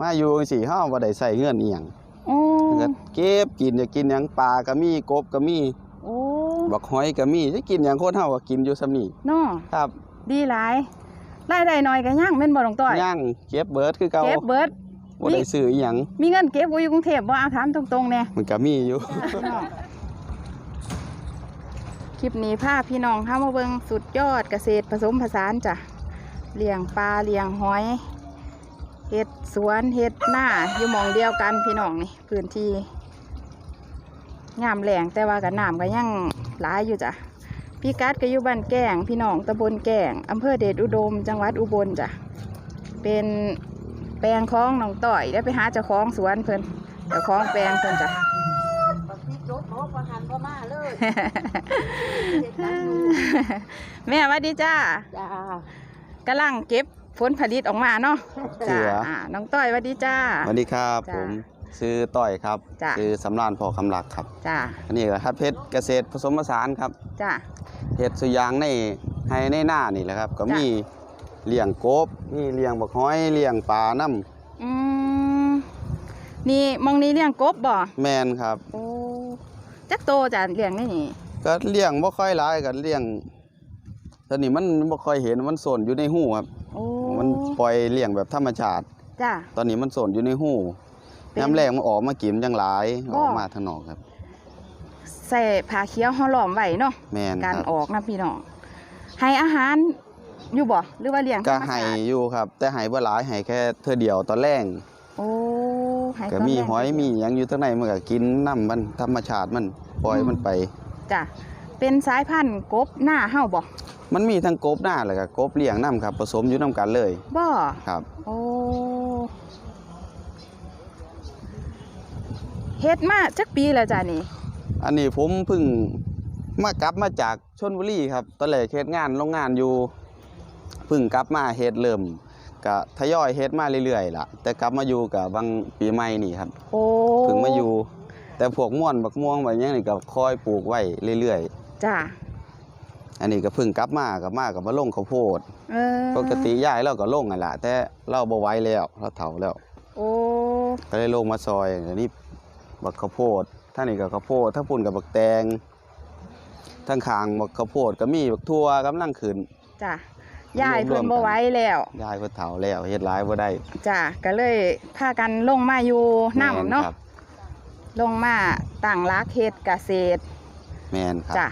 มาอยู่จังซี่เฮาบ่ได้ใส่เงินอีหยังโอ้ก็เก็บกินอยากกินหยังปลาก็มีกบก็มีโอ้บักหอยก็มีจะกินหยังคนเฮาก็กินอยู่ซำนี้เนาะครับ ดีหลายรายได้น้อยก็ย่างแม่นบ่น้องต้อยย่างเก็บเบิดคือเก่าเก็บเบิดบ่ได้ซื้ออีหยังมีเงินเก็บบ่อยู่กรุงเทพบ่เอาถามตรงๆแน่มันก็มีอยู่พี่น้องคลิปนี้พาพี่น้องเข้ามาเบิ่งสุดยอดเกษตรผสมผสานจ้ะเลี้ยงปลาเลี้ยงหอย เฮ็ดสวนเฮ็ดหน้าอยู่หมองเดียวกันพี่น้องนี่พื้นที่งามแหลงแต่ว่ากับน้ำก็ยังหลายอยู่จ้ะพี่กัดก็อยู่บ้านแก่งพี่น้องตำบลแก่งอำเภอเดชอุดม จังหวัดอุบลจ้ะเป็นแปลงคลองหนองต่อยได้ไปหาเจ้าของสวนเพิ่นเจ้าของแปลงเพิ่นจ้ะบักพริกโจ๊กโจ๊กประหันพ่อมาเลยแม่หวัสดีจ้าจ้ากำลังเก็บ ผลผลิตออกมาเนาะเสืจ้าอ อ่าน้องต้อยหวัสดีจ้า สวัสดีครับ จ้ะผมชื่อต้อยครับจ้ะ ชื่อสำรานพอคำลักครับ จ้าอันนี้ก็ฮัดเพชรเกษตรผสมผสานครับจ้าเฮ็ดสุยางในให้ในหน้านี่แหละครับ ก็จ้ะ มีเลี้ยงกบมีเลี้ยงบักหอยเลี้ยงปลาน้อืมนี่มองนี้เลี้ยงกบบ่ำแมนครับ โอ้จักโตจ้ะเลี้ยงนี่นี่ก็เลี้ยงบ่ค่อยหลายก็เลี้ยง ตอนนี้มันบ่ค่อยเห็นมันสนอยู่ในหูครับ โอ้มันปล่อยเลี้ยงแบบธรรมชาติ จ้าตอนนี้มันสนอยู่ในหูเป็น น้ำแรงมันออกมากินจังหลายบ่ออกมาทางนอกครับ ใส่ผ้าเขียวห่อหลอมไว้เนาะแมนการครับออกนะพี่น้องให้อาหารอยู่บ่หรือว่าเลี้ยงธรก็รมให้ชาติอยู่ครับ แต่ให้บ่หลายให้แค่เทื่อเดียวตอนแรกโอ้ให้ก็ตนมีแรหอยมีหยังอยู่ข้างในมันก็กินน้ำมันธรรมชาติมันปล่อยมันไป จ้ะเป็นสายพันธุ์กบหน้าเฮาบ่ มันมีทั้งกบหน้าแล้วก็กบเลี้ยงน้ำครับผสมอยู่น้ำกันเลยบ่ครับโอ้เฮ็ดมาจักปีแล้วจ้ะนี่ อันนี้ผมเพิ่งมากลับมาจากชนบุรีครับตอนแรกเฮ็ดงานโรงงานอยู่เพิ่งกลับมาเฮ็ดเริ่มก็ทยอยเฮ็ดมาเรื่อยๆล่ะ แต่กลับมาอยู่กับบางปีใหม่นี่ครับโอ้เพิ่งมาอยู่ แต่พวกม่วนบักม่วงแบบนี้นี่ก็คอยปลูกไว้เรื่อยจ้ะๆ อันนี้ก็เพิ่งกลับมากับมากับมาลงข้าวโพดเออปกติยายเราก็ลงนั่นล่ะแต่เราบ่ไหวแล้วเราเฒ่าแล้ว โอ้ก็เลยลงมาซอยอันนี้บักข้าวโพดท่างนี้กับข้าวโพดทั้งปุ่นกับบักแตงทั้งคางบักข้าวโพดก็มีบักทั่วกำลังขึ้น จ้ะยายรเพิ่วนมๆบ่กันไหว้แล้วยายเพิ่นเฒ่าแล้วเฮ็ดหลายบ่ได้จ้ะก็เลยพากันลงมาอยู่น้ำแม่เนาะครับลงมาตั้งรักเฮ็ดเกษตรแม่นครับ จ้ะ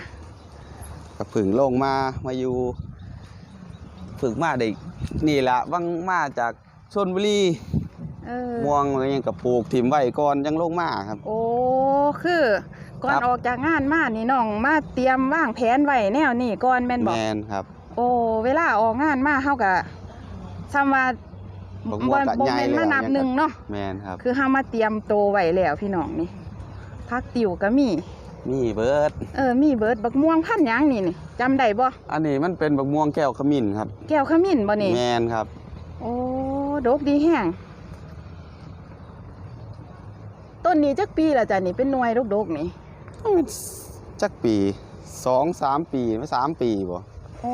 ก็เพึ่งลงมามาอยู่ฝึกมาได้นี่ล่ะวังมาจากชลบุรีเออม่วงอะไรยังกับปลูกถิ่มไว้ก่อนยังลงมาครับ โอ้คือก่อนครับ ออกจากงานมานี่น้องมาเตรียมวางแผนไว้แนวนี่ก่อนแม่นบอกแม่นครับ โอ้เวลาออกงานมาเฮาก็ซ้ำว่าบักม่วงก็บ่ใหญ่แม่นแล้วมานับเนี่ยหนึ่งเนาะแม่นครับ คือเฮามาเตรียมโตวไว้แล้วพี่น้องนี่ผักติ๋วก็มี นี่เบิดเออมีเบิดบักม่วงพันธุ์หยังนี่นี่จำได้บ่อันนี้มันเป็นบักม่วงแก้วขมิ้นครับ แก้วขมิ้นบ่นี่แม่นครับ โอ้ดกดีแห้งต้นนี้จักปีแล้วจ้ะนี่เป็นหน่วยดกๆนี่จักปีสองสามปีไม่สามปีบ่โอ้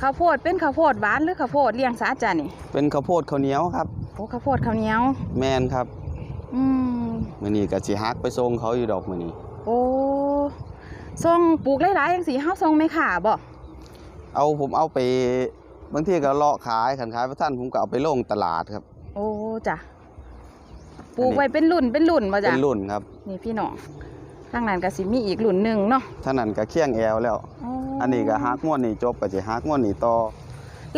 ข้าวโพดเป็นข้าวโพดหวานหรือข้าวโพดเลี้ยงสาจ้ะนี่เป็นข้าวโพดข้าวเหนียวครับโอ้ข้าวโพดข้าวเหนียว แมนครับ อืม มื้อนี้ก็สิฮักไปส่งเขาอยู่ดอกมื้อนี้โอ้ทรงปลูกหลายๆจังสีเฮาทรงไม่ขาบ่เอาผมเอาไปบางทีก็เลาะขายขันขายพระท่านผมก็เอาไปลงตลาดครับ โอ้จ้ะปลูกไว้เป็นรุ่นเป็นรุ่นบ่จ้ะเป็นรุ่นครับนี่พี่น้องทางนั้นก็สิมีอีกรุ่นหนึ่งเนาะท่านั้นก็เคียงแอวแล้ว อันนี้ก็ฮักม่วนนี่จบก็สิฮักม่วนนี่ต่อ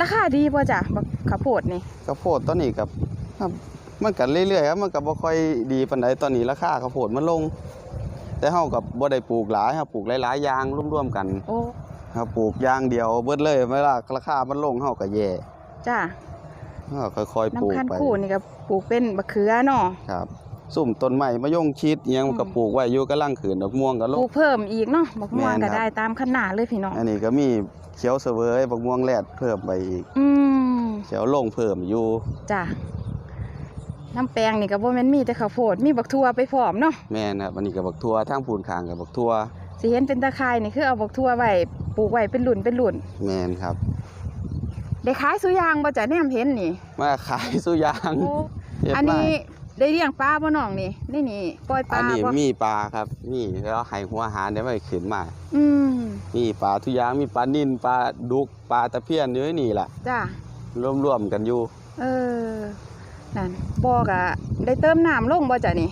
ราคาดีบ่จ้ะบักข้าวโพดนี่ข้าวโพดตอนนี้กับครับ มันก็เรื่อยๆครับมันก็บ่ค่อยดีปานใดตอนนี้ราคาข้าวโพดมันลง แต่เฮากับบ่ได้ปลูกหลายครับปลูกหลายๆอย่างรวมๆกันโอ้ครับปลูกอย่างเดียวเบิดเลยเวลาราคามันลงเฮาก็แย่จ้ะเฮาก็ค่อยๆปลูกน้ำคันไปคู่นี่ก็ปลูกเป็นบักเขือเนาะครับสุ่มต้นไม้มะยงชิดอิหยังมันก็อืมปลูกไว้อยู่กำลังขืนดอกม่วงก็ลปงลูกเพิ่มอีกเนาะบักม่วงแม่นครัก็บได้ตามขนาดเลยพี่น้องอันนี้ก็มีเขียวเสวยบักม่วงแรดเพิ่มไปอีกอืมเขียวลงเพิ่มอยู่จ้ะ น้ำแปลงนี่ก็บ่แม่นมีแต่ข้าวโพดมีบักทั่วไปพร้อมเนาะแม่นครับอันนี้ก็บักทั่วทางพูนคางกับบักทั่วสิเห็นเป็นตะไคร่นี่คือเอาบักทั่วไว้ปลูกไว้เป็นหลุ่นเป็นหลุ่นแม่นครับได้ขายสุยางบ่จ้ะแนมเห็นนี่มาขายสุยางโอ้เฮ็ดอันนี้มาได้เลี้ยงปลาบ่น้องนี่นี่นี่ปล่อยปอัลานนี้บ่มีปลาครับ มีแล้วให้หัวอาหารได้ไม่ขึ้นมาอืมมีปลาทุกอย่างมีปลานิ่นปลาดุกปลาตะเพียนอยู่ในนี่ล่ะจ้ะรวมๆกันอยู่ เออ นั่นบ่กะได้เติมน้ำลงบ่จ้ะนี่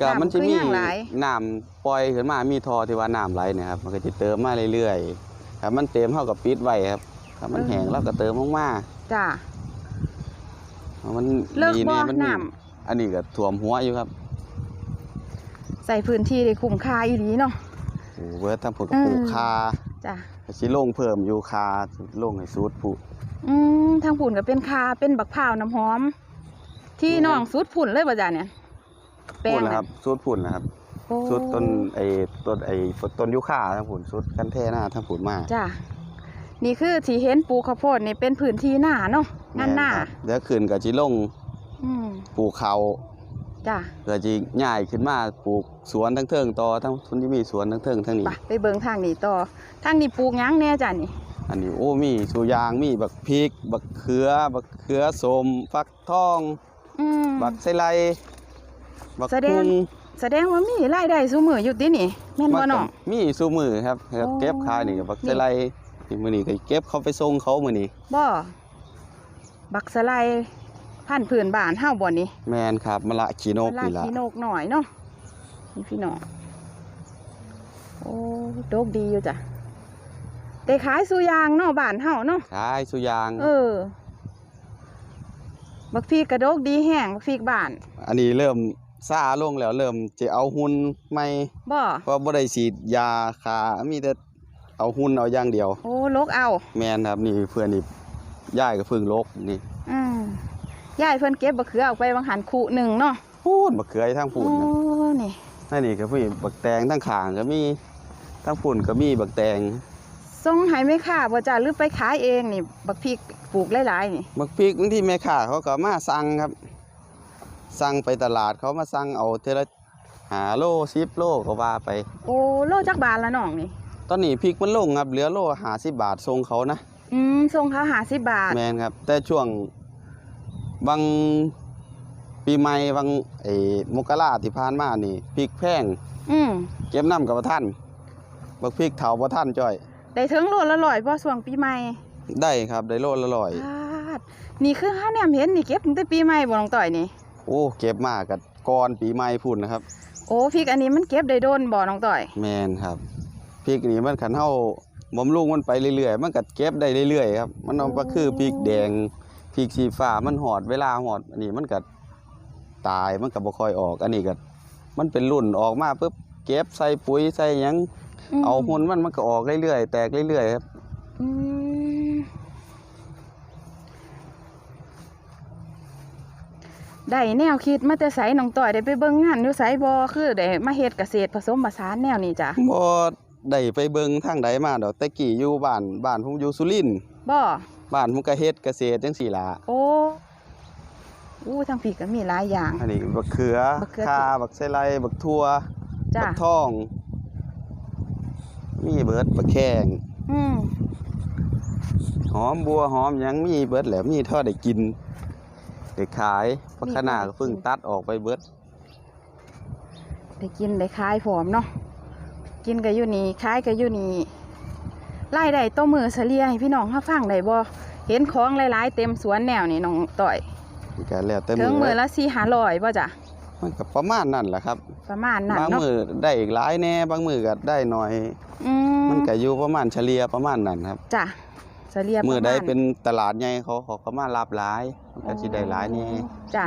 ก็น้ำมันจะคือมีหยังหลาย น้ำปล่อยขึ้นมามีทอที่ว่าน้ำไหลเนะครับมันก็จะเติมมาเรื่อยๆครับมันเต็มเท่ากับปิดไว้ครับถ้ามันแห้งเราก็เติมลงมาจ้ะมันเลิกดีบ่แมัมีน้อันนี้ก็ท่วมหัวอยู่ครับใส่พื้นที่ได้คุ้มค่าอีหลีเนาะ โอ้เบิร์ดทั้งผลกับปลูกเออคาจ้ะสิลงเพิ่มอยู่คาลงให้สูตรผู้อืมทางผุ่นก็เป็นคาเป็นบักพร้าวน้ำหอม ที่น้องสุดผุ่นเลยบ่จ้ะเนี่ยแปลพุ่งนนะน่ะครับสูตรพุ่นนะครับโอ้สูตรต้นไอ้ต้นไอ้ต้นยูคาทั้งผุนสูตรกันแท่หน้าทั้งผุนมาจ้ะนี่คือที่เห็นปลูกข้าวโพดนี่เป็นพื้นที่หน้าเนาะงานหน้าแม่ครับเดี๋ยวขึ้นก็สิลงอืมปลูกเขาจ้ะเพื่อสิย้ายขึ้นมาปลูกสวนทั้งเทิงต่อทั้งทุนที่มีสวนทั้งเทิงทั้งนี้ ไปไปเบิ่งทางนี้ต่อทางนี้ปลูกหยังแน่จ้ะนี่ อันนี้โอ้มีสุยางมีบักพริก บักเขือ บักเขือสมฟักทอง อืมบักไซไลบักแสดงพุงแสดงว่ามีรายได้ซุมื้ออยู่ตินี่แม่นบ่มันน้ก็อง มีสูมือครับโอ้ เก็บขายนี่ก็บักไซไลนี่มื้อนี้ก็เก็บเขาไปส่งเขามื้อนี้บ่บักสะไลพันธุ์พื้นบ้านเฮาบ่นี่แม่นครับมะละขีนกลานี่ล่ะขี้นกหน่อยเนาะนี่พี่น้องโอ้โดกดีอยู่จ้ะได้ขายสุยางเนาะบ้านเฮาเนาะขายสุยาง เออ บักพริกกระโดกดีแห้งบักพริกบ้าน อันนี้เริ่มซาลงแล้วเริ่มจะเอาหุ่นใหม่บ่เพราะบ่ได้ฉีดยาคามีแต่เอาหุ่นเอาอย่างเดียว โอ้ลกเอา แม่นครับนี่เพื่อนนี่ย่ายก็เพึ่งลกนี่อืมยายเพิ่นเก็บบักเขือออกไปบางหันคู่หนึ่งเนาะพูดบักเขือทั้งพูดโอ้นะนี่นั่นนี่ก็พี่บักแตงทั้งขางก็มีทั้งปุ่นก็มีบักแตง ส่งให้แม่ค้าบ่จ้าหรือไปขายเองนี่บักพริกปลูกหลายๆนี่บักพริกบางทีแม่ค้าเขาก็มาสั่งครับ สั่งไปตลาดเขามาสั่งเอาเทอละหาโลสิบโลก็ว่าไป โอ้โลจักบาทละน้องนี่ ตอนนี้พริกมันลงครับเหลือโลหาสิบบาทส่งเขานะอืมส่งเขาหาสิบบาทแมนครับ แต่ช่วงบางปีใหม่บางไอ้มกราที่ผ่านมานี่พริกแพงอืมเก็บน้ำกับบ่ท่านบักพริกเถาบ่ท่านจ้อย ได้ถึงโลละร้อยบ่ช่วงปีใหม่ได้ครับได้โลละร้อยพาดนี่คือห้าแนมเห็นนี่เก็บตั้งแต่ปีใหม่บ่น้องต่อยนี่ โอ้เก็บมากกับก่อนปีใหม่พุ่นนะครับ โอ้พริกอันนี้มันเก็บได้โดนบ่น้องต่อย แมนครับพริกนี่มันขันเฮาบำรุงมันไปเรื่อยๆมันก็เก็บได้เรื่อยๆครับมันเอาก็คือพริกแดงพริกสีฟ้ามันหอดเวลาหอดอันนี้มันก็ตายมันก็บ่ค่อยออก อันนี้ก็มันเป็นรุ่นออกมาปุ๊บเก็บใส่ปุ๋ยใส่หยัง ม เอาหุ่นมันมันก็ออกเรื่อยๆแตกเรื่อยๆครับอืมได้แนวคิดมาแต่ไสน้องต่อยได้ไปเบิ่งงานอยู่ไสบ่คือได้มาเฮ็ดเกษตรผสมผสานแนวนี้จ้ะบ่ได้ไปเบิ่งทางใดมาดอกแต่กี้อยู่บ้านบ้านผมอยู่สุรินทร์บ่บ้านผมก็เฮ็ดเกษตรจังซี่ล่ะโอ้อู้ทางผีก็มีหลายอย่าง อันนี้บักเขือบักเขือ ข่าบักไซไลบักทั่วจ้ะบักทอง มีเบิดบักแข้งอืมหอมบัวหอมหยังมีเบิดแหละมีเท่าได้กินได้ขายพักขนาก็เพิ่งตัดออกไปเบิดได้กินได้ขายพร้อมเนาะกินก็อยู่นี่ขายก็อยู่นี่รายได้ต่อมือเฉลี่ยให้พี่น้องเฮาฟังได้บ่เห็นของหลายๆ เต็มสวนแนวนี่น้องต่อยมันก็แล้วแต่ถึงมืมืออละ4-500บ่จ้ะ มันก็ประมาณนั้นแหละครับ ประมาณนั้นบางเนาะมือได้อีกหลายแน่บางมือก็ได้หน่อย อืมมันก็อยู่ประมาณเฉลี่ยประมาณนั้นครับจ้ะเฉลี่ยประมืมาอณใดเป็นตลาดใหญ่เขาเขาก็มารับหลายมันก็สิได้หลายแน่จ้ะ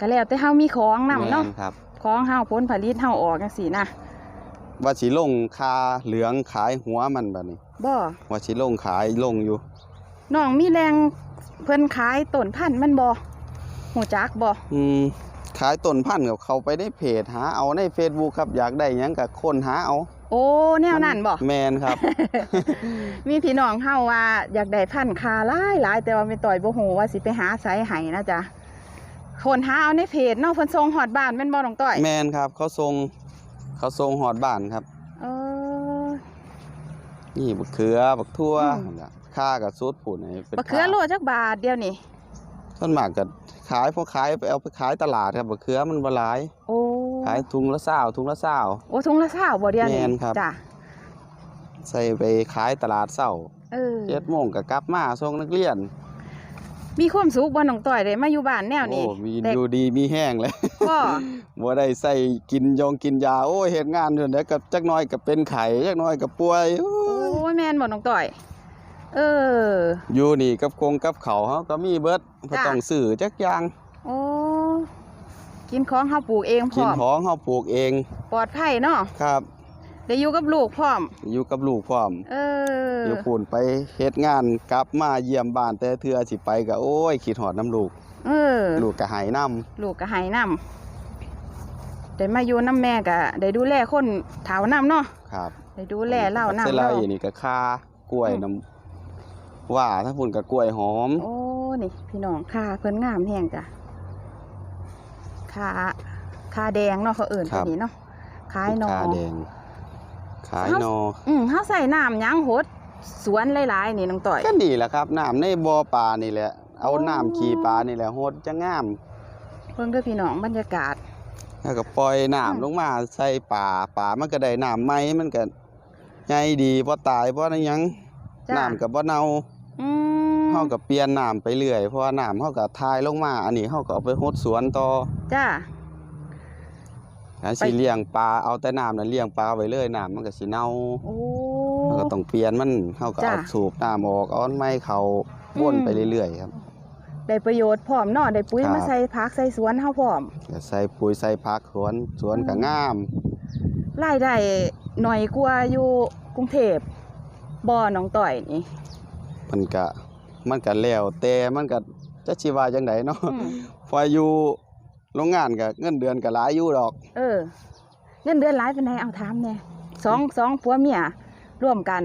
ก็แล้วแต่เฮามีของนํเนาะแม่ครับ ของเฮาผลผลิตเฮาออกจังซี่นะว่าสิลงคาเหลืองขายหัวมันบัดนี้ บ่ว่าสิลงขายลงอยู่น้องมีแรงเพิ่นขายต้นพันธุ์มันบ่ หูจักบ่อืมขายต้นพันธุ์กับเขาไปในเพจหาเอาใน Facebook ครับอยากได้หยังก็ค้นหาเอาโอ้แนวนั้นบ่แมนครับ มีพี่น้องเฮาว่าอยากได้พันธุ์คาหลายหลายแต่ว่าไม่ต่อยบ่ฮู้ว่าสิไปหาไสให้นะจ๊ะคนหาเอาในเพจเนาะเพิ่นส่งฮอดบ้านแม่นบ่น้องต้อยแมนครับ เขาทรงเขาทรงหอดบ้านครับ เออ นี่บักเขือบักทั่วอืมนั่นล่ะค่ากับซูดผุนให้เป็นบักเขือโลจักบาทเดียวนี่ส่วนมากก็ ขายพวกขายไปเอาไปขายตลาดครับบักเขือมันบ่หลาย โอ้ขายถุงละ20ถุงละ20โอ้ถุงละ20บ่เดียวนี่แม่นครับ จ้ะใส่ไปขายตลาดเช้าเออ7โมงก็กลับมาส่งนักเรียนมีความสุขบ่น้องต้อยได้มาอยู่บ้านแนวนี้โอ้มีได้อยู่ดีมีแห้งเลยก็บ่ได้ใส่กินยงกินยาโอ้ยเฮ็ดงานอยู่เด้อกับจักหน้อยก็เป็นไข้จักหน้อยก็ป่วยโอ้โอ้ยยแม่นบ่น้องต้อย เออ อยู่นี่กับกงกับเขาวเฮาก็มีเบิดบ่จ้ะต้องซื้อจักอย่างโอ้กินของเฮาปลูกเองพกิร้นอมของเฮาปลูกเองปลอดภัยเนาะครับได้อยู่กับลูกพร้อม อยู่กับลูกพร้อม เอออยู่พูนไปเฮ็ดงานกลับมาเยี่ยมบ้านแต่เทื่อสิไปก็โอ้ยคิดฮอดน้ำลูก เออ ลูกก็หายน้ลูกก็ให้นํได้มาอยู่น้ำแม่ก็ได้ดูแลคนเฒ่านํเนาะำครับได้ดูแลเล่านํเสเนาะไลนี่ก็คากล้วยอืม น้ำ ว่าถ้าพุ่นก็กล้วยหอม โอ้ นี่พี่น้องคาเพิ่นงามแฮงจ้ะคาคาแดงเนาะเขาเอิ่นครัตัวบ นี้เนาะขายหนอคาแดง ขายเอ้านออืมเฮาใส่น้ำหยังหด สวนหลายๆนี่น้องต่อย ก็นี่แหละครับน้ำในบ่อปลานี่แหละ เอาโอ้น้ำขี่ปลานี่แหละโหดจะงามเพิ่นเด้อพี่น้องบรรยากาศ แล้วก็ปล่อยอืมน้ำลงมาใส่ป่าป่ามันก็ได้น้ำใหม่มันก็ใหญ่ดีบ่ตายบ่ได้หยังจ้ะ น้ำก็บ่เน่า อืมเฮาก็เปลี่ยนน้ำไปเรื่อยเพราะว่าน้ำเฮาก็ทายลงมา อันนี้เฮาก็เอาไปหดสวนต่อจ้า อันสิเลี้ยงปลาเอาแต่น้ำนั้นเลี้ยงปลาไว้เลยน้ำมันก็สิเน่าโอ้เฮาก็ต้องเปลี่ยนมันเฮาก็จ้ะเอาสูบน้ำออกเอาอันใหม่เข้าวนอืม ไปเรื่อยๆครับ ได้ประโยชน์พร้อมเนาะได้ปุ๋ยครับ มาใส่ผักใส่สวนเฮาพร้อมก็ใส่ปุ๋ยใส่ผักสวนสวนก็งาม รายได้หน่อยกว่าอยู่กรุงเทพบ่น้องต่อยนี่ มันก็มันก็แล้วแต่มันก็จะสิว่าจังไดเนาะอืมพออยู่โรงงานก็เงินเดือนก็หลายอยู่ดอก เออ เงินเดือนหลายปานใดเอาถามแหน่สองสองผัวเมียร่วมกัน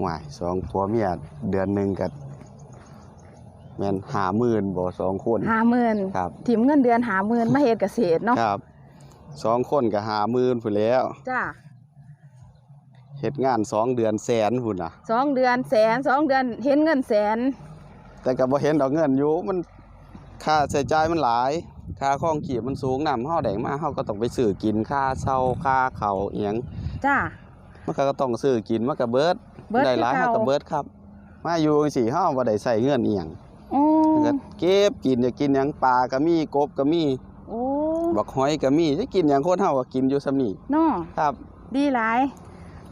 หวายสองผัวเมียเดือนหนึงก็แม่น50,000บ่สองคนห้าหมื่นครับถิมเงินเดือนหาหมื่นมาเฮ็ดเกษตรเนาะครับสองคนก็50,000พุ่นแล้วจ้า เฮ็ดงานสองเดือนแสนพุ่นน่ะสองเดือนแสนสองเดือนเห็นเงินแสน แต่ก็บ่เห็นดอกเงินอยู่มันค่าใช้จ่ายมันหลาย ค่าครองชีพมันสูงนำเฮาได้มาเฮาก็ต้องไปซื้อกินค่าเช่าค่าข้าวอีหยังจ้า มันก็ต้องซื้อกินมันก็เบิดเบิดได้หลายคือเฮาเก่าก็เบิดครับ มาอยู่จังซี่เฮาบ่ได้ใช้เงินอีหยังโอ้มันก็เก็บกินอยากกินหยังปลาก็มีกบก็มีโอ้บักหอยก็มีจะกินหยังคนเฮาก็กินอยู่ซำนี้เนาะครับ ดีหลาย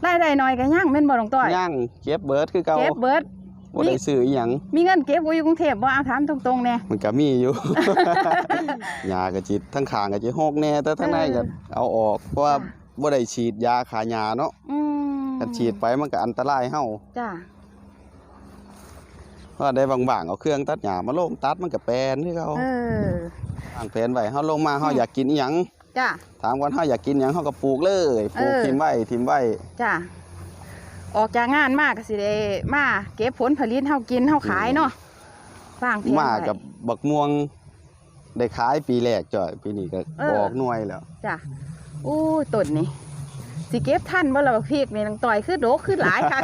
รายได้น้อยก็ย่างแม่นบ่น้องต้อยย่างเก็บเบิดคือเก่าเก็บเบิดบ่ได้ซื้ออีหยังมีเงินเก็บไว้อยู่กรุงเทพบ่เอาถามตรงๆแน่มันก็มีอยู่ยาก็จิตทั้งข้างก็จิหกแน่แต่ทั้งในก็เอาออกเพราะว่าจ้ะบ่ได้ฉีดยาฆ่าหญ้าเนาะอืมถ้าฉีดไปมันก็อันตรายเฮาจ้าเพราะได้บางๆเอาเครื่องตัดหญ้ามาลงตัดมันก็แปลนคือเก่าเออวางแผนไว้เฮาลงมาเฮาอืมอยากกินอีหยัง จ้าถามว่าเฮาอยากกินหยังเฮาก็ปลูกเลยปลูกเออ ทิมไว้ทิมไว้จ้าออกจากงานมาก็สิได้มาเก็บผลผลิตเฮากินเฮาขายเนาะวางแผนมาไว้กับบักม่วง ได้ขายปีแรกจ่อยปีนี้ก็เออออกหน่วยแล้ว จ้ะอู้ยต้นนี่สิเก็บทันบ่ล่ะบักพริกนี่นังต่อยคือโดกคือหลายคัก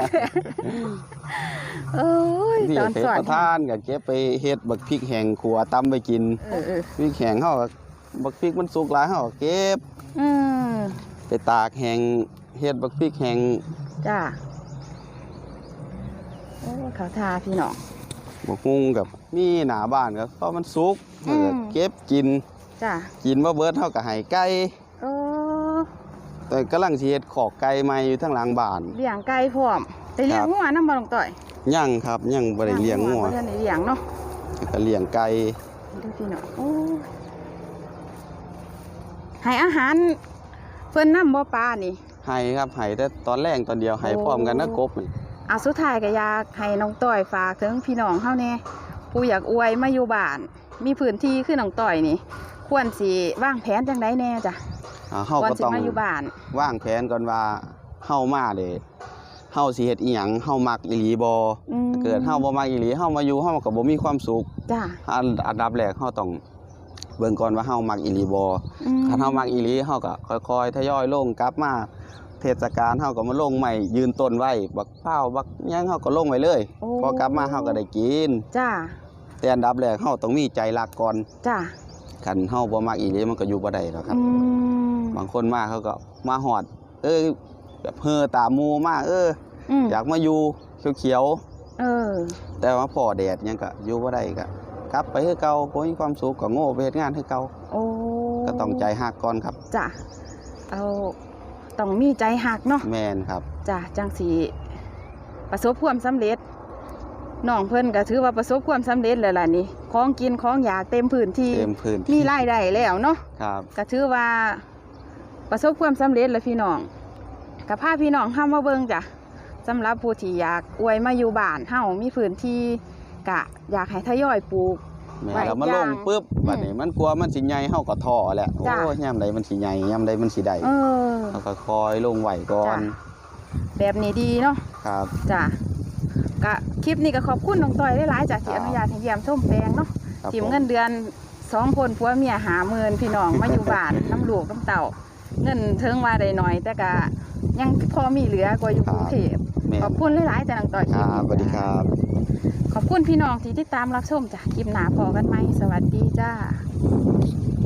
เอ้ยนี่ตอนเพชสรอนประทานก็เก็บไปเฮ็ดบักพริกแห้งขัวตำไปกินเออเออพริกแห้งเฮาก็ บักพริกมันสุกหลายเฮาก็เก็บอืมไปตากแห้งเฮ็ดบักพริกแห้งจ้าโอ้เขาทาพี่น้อง บักฮุงกับมีหน้าบ้านก็เพราะมันสุกอืมเออเก็บกินจ้ากินบ่เบิดเฮาก็ให้ไก่โอ้แต่กำลังสิเฮ็ดขอกไก่ใหม่อยู่ทางหลังบ้าน เลี้ยงไก่พร้อมได้เลี้ยงครับ งัวนำบ่ลงต่อยยังครับยังบ่ได้เลี้ยงงัวบ่ได้เลี้ยงเนาะก็เลี้ยงไก่ดูพี่น้องโอ้ย ให้อาหารเพิ่นนำบ่ปลานี่ให้ครับให้แต่ตอนแรกตอนเดียวให้โอ้พร้อมกันนะกบนี่เอาสุดท้ายก็อยากให้น้องต้อยฝากถึงพี่น้องเฮาแน่ผู้อยากอวยมาอยู่บ้าน มีพื้นที่คือน้องต้อยนี่ ควรสิวางแผนจังไดแน่จ้ะอ่าเฮาก่อนก็สิต้อง มาอยู่บ้านวางแผนก่อนว่าเฮามาเด้เฮาสิเฮ็ดอีหยังเฮามักอีหลีบ่อืม ถ้าเกิดเฮาบ่มักอีหลีเฮามาอยู่เฮาก็บ่มีความสุขจ้ะอันอันดับแรกเฮาต้อง เบิ่งก่อนว่าเฮามักอีหลีบ่อืมคันเฮามักอีหลีเฮาก็ค่อยๆทยอยลงกลับมาเทศกาลเฮาก็มาลงใหม่ยืนต้นไว้บักเป้าวบักหยังเฮาก็ลงไว้เลยโอ้พอกลับมาเฮาก็ได้กินจ้าแต่อันดับแรกเฮาต้องมีใจรักก่อนจ้าคันเฮาบ่มักอีหลีมันก็อยู่บ่ได้หรอกครับอืมบางคนมาเขาก็มาหอด เอ้ยแบบเฮอตามหมูมาเอออืมอยากมาอยู่เขียวเออๆแต่ว่าพอแดดหยังก็อยู่บ่ได้ก็ กลับไปคือเก่าบ่มีความสุขก็โง่ไปเฮ็ดงานคือเก่าโอ้ก็ต้องใจหักก่อนครับจ้ะเอาต้องมีใจหักเนาะแม่นครับจ้ะจังสีประสบความสำเร็จน้องเพิ่นก็ถือว่าประสบความสำเร็จแล้วล่ะนี่ของกินของอยากเต็มพื้นที่เต็มพื้นมีรายได้แล้วเนาะครับก็ถือว่าประสบความสำเร็จแล้วพี่น้องกับพาพี่น้องเฮามาเบิ่งจ้ะสำหรับผู้ที่อยากอวยมาอยู่บ้านเฮามีพื้นที่ กะ อยากให้ทยอยปลูก แม่ไว้เรามาลย่างงปุ๊บอืมบัดนี้มันกลัวมันสิใหญ่เฮาก็ท้อแหละโอ้จ้ะยามใดมันสิใหญ่ยามใดมันสิได้เออ เฮาก็คอยลงไหวก่อนจ้ะ แบบนี้ดีเนาะครับ จ้ะกะคลิปนี้ก็ขอบคุณน้องต้อยหลายๆจ้ะที่ครัอบ นุญาตให้เยี่ยมชมแปลงเนาะครับทีมผม เงินเดือนสองคนผัวเมียหาเมินพี่น้องมาอยู่บ้าน น้ำลูกน้ำเต่า เงินเทิงว่าได้หน่อย แต่กะยังพอมีเหลือกว่าอยู่กรุงเทพแม่ขอบคุณหลายๆจ้ะน้องต้อยครับสวัสดีครับ ขอบคุณพี่น้องที่ติดตามรับชมจ้ะคลิปหนาพอกันไหม สวัสดีจ้า